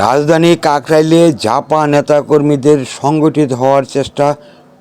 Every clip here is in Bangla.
রাজধানী কাকরাইলে জাপা নেতাকর্মীদের সংগঠিত হওয়ার চেষ্টা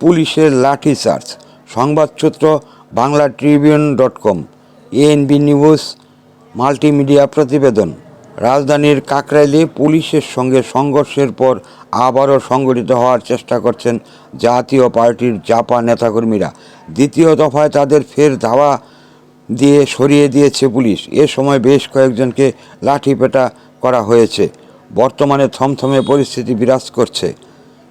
পুলিশের লাঠিচার্জ সংবাদসূত্র Bangla Tribune dot com. ANB news, multimedia প্রতিবেদন। রাজধানীর কাকরাইলে পুলিশের সঙ্গে সংঘর্ষের পর আবারও সংগঠিত হওয়ার চেষ্টা করছেন জাতীয় পার্টির জাপা নেতাকর্মীরা। দ্বিতীয় দফায় তাদের ফের ধাওয়া দিয়ে সরিয়ে দিয়েছে পুলিশ। এ সময় বেশ কয়েকজনকে লাঠিপেটা করা হয়েছে। বর্তমানে থমথমে পরিস্থিতি বিরাজ করছে।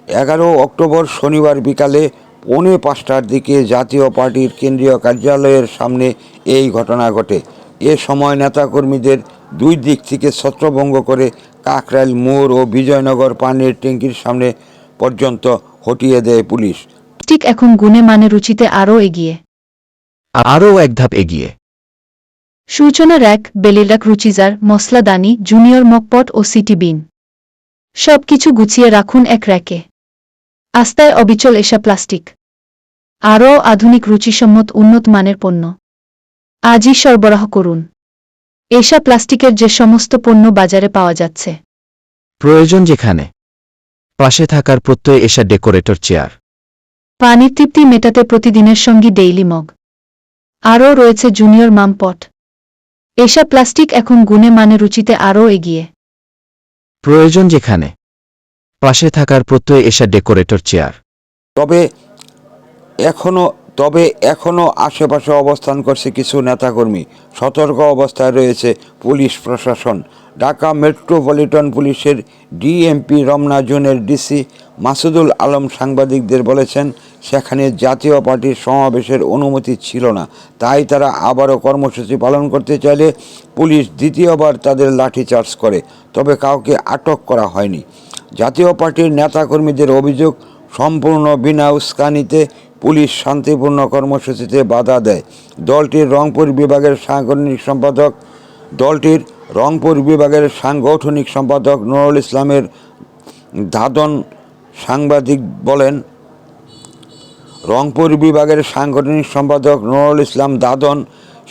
এগারো অক্টোবর শনিবার বিকালে পৌনে পাঁচটার দিকে জাতীয় পার্টির কেন্দ্রীয় কার্যালয়ের সামনে এই ঘটনা ঘটে। এ সময় নেতাকর্মীদের দুই দিক থেকে ছত্রভঙ্গ করে কাকরাইল মোড় ও বিজয়নগর পানির ট্যাঙ্কির সামনে পর্যন্ত হটিয়ে দেয় পুলিশ। ঠিক এখন গুণে মানে রুচিতে আরও এগিয়ে। আরও এক ধাপ এগিয়ে। সূচনা র্যাক বেলিরাক রুচিজার মশলাদানি জুনিয়র মকপট ও সিটি বিন। সব কিছু গুছিয়ে রাখুন এক র্যাকে। আস্তায় অবিচল এসা প্লাস্টিক। আরও আধুনিক রুচিসম্মত উন্নত মানের পণ্য। আজই সরবরাহ করুন। এসা প্লাস্টিকের যে সমস্ত পণ্য বাজারে পাওয়া যাচ্ছে। প্রয়োজন যেখানে। পাশে থাকার প্রত্যয় এসা ডেকোরেটর চেয়ার। পানির তৃপ্তি মেটাতে প্রতিদিনের সঙ্গী ডেইলি মগ। আরও রয়েছে জুনিয়র মামপট। এসা প্লাস্টিক এখন গুণে মানে রুচিতে আরও এগিয়ে। প্রয়োজন যেখানে পাশে থাকার প্রত্যয় এসা ডেকোরেটর চেয়ার। তবে এখনও তবে এখনও আশেপাশে অবস্থান করছে কিছু নেতাকর্মী। সতর্ক অবস্থায় রয়েছে পুলিশ প্রশাসন। ঢাকা মেট্রোপলিটন পুলিশের ডিএমপি রমনা জোনের ডিসি মাসুদুল আলম সাংবাদিকদের বলেছেন, সেখানে জাতীয় পার্টির সমাবেশের অনুমতি ছিল না। তাই তারা আবারও কর্মসূচি পালন করতে চাইলে পুলিশ দ্বিতীয়বার তাদের লাঠিচার্জ করে, তবে কাউকে আটক করা হয়নি। জাতীয় পার্টির নেতাকর্মীদের অভিযোগ সম্পূর্ণ বিনা উস্কানিতে পুলিশ শান্তিপূর্ণ কর্মসূচিতে বাধা দেয়। দলটির রংপুর বিভাগের সাংগঠনিক সম্পাদক, দলটির রংপুর বিভাগের সাংগঠনিক সম্পাদক নুরুল ইসলামের দাদন সাংবাদিক বলেন, রংপুর বিভাগের সাংগঠনিক সম্পাদক নুরুল ইসলাম দাদন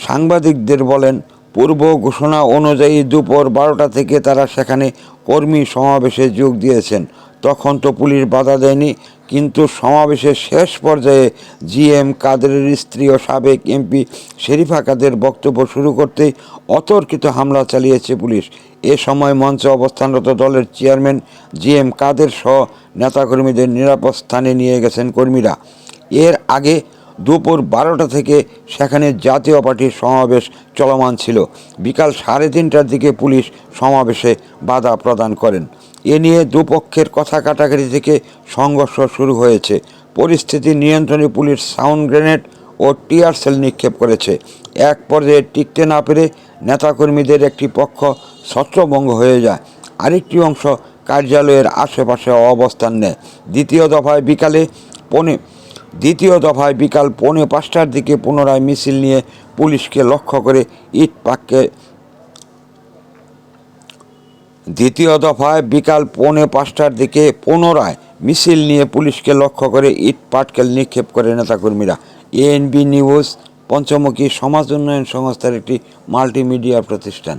সাংবাদিকদের বলেন, পূর্ব ঘোষণা অনুযায়ী দুপুর বারোটা থেকে তারা সেখানে কর্মী সমাবেশে যোগ দিয়েছেন। তখন তো পুলিশ বাধা দেয়নি কিন্তু সমাবেশের শেষ পর্যায়ে জিএম কাদেরের স্ত্রী ও সাবেক এমপি শেরিফা কাদের বক্তব্য শুরু করতেই অতর্কিত হামলা চালিয়েছে পুলিশ। এ সময় মঞ্চে অবস্থানরত দলের চেয়ারম্যান জিএম কাদের সহ নেতাকর্মীদের নিরাপদ স্থানে নিয়ে গেছেন কর্মীরা। এর আগে দুপুর বারোটা থেকে সেখানে জাতীয় পার্টির সমাবেশ চলমান ছিল। বিকাল সাড়ে তিনটার দিকে পুলিশ সমাবেশে বাধা প্রদান করেন। এ নিয়ে দুপক্ষের কথা কাটাকাটি থেকে সংঘর্ষ শুরু হয়েছে। পরিস্থিতি নিয়ন্ত্রণে পুলিশ সাউন্ড গ্রেনেড ও টিয়ার সেল নিক্ষেপ করেছে। এক পর্যায়ে টিকতে না পেরে নেতাকর্মীদের একটি পক্ষ ছত্রভঙ্গ হয়ে যায়। আরেকটি অংশ কার্যালয়ের আশেপাশে অবস্থান নেয়। দ্বিতীয় দফায় বিকালে পনে, দ্বিতীয় দফায় বিকাল পৌনে পাঁচটার দিকে পুনরায় মিছিল নিয়ে পুলিশকে লক্ষ্য করে ইট পাককে দ্বিতীয় দফায় বিকাল পৌনে পাঁচটার দিকে পুনরায় মিছিল নিয়ে পুলিশকে লক্ষ্য করে ইট পাটকেল নিক্ষেপ করে নেতাকর্মীরা। এএনবি নিউজ, পঞ্চমুখী সমাজ উন্নয়ন সংস্থার একটি মাল্টিমিডিয়া প্রতিষ্ঠান।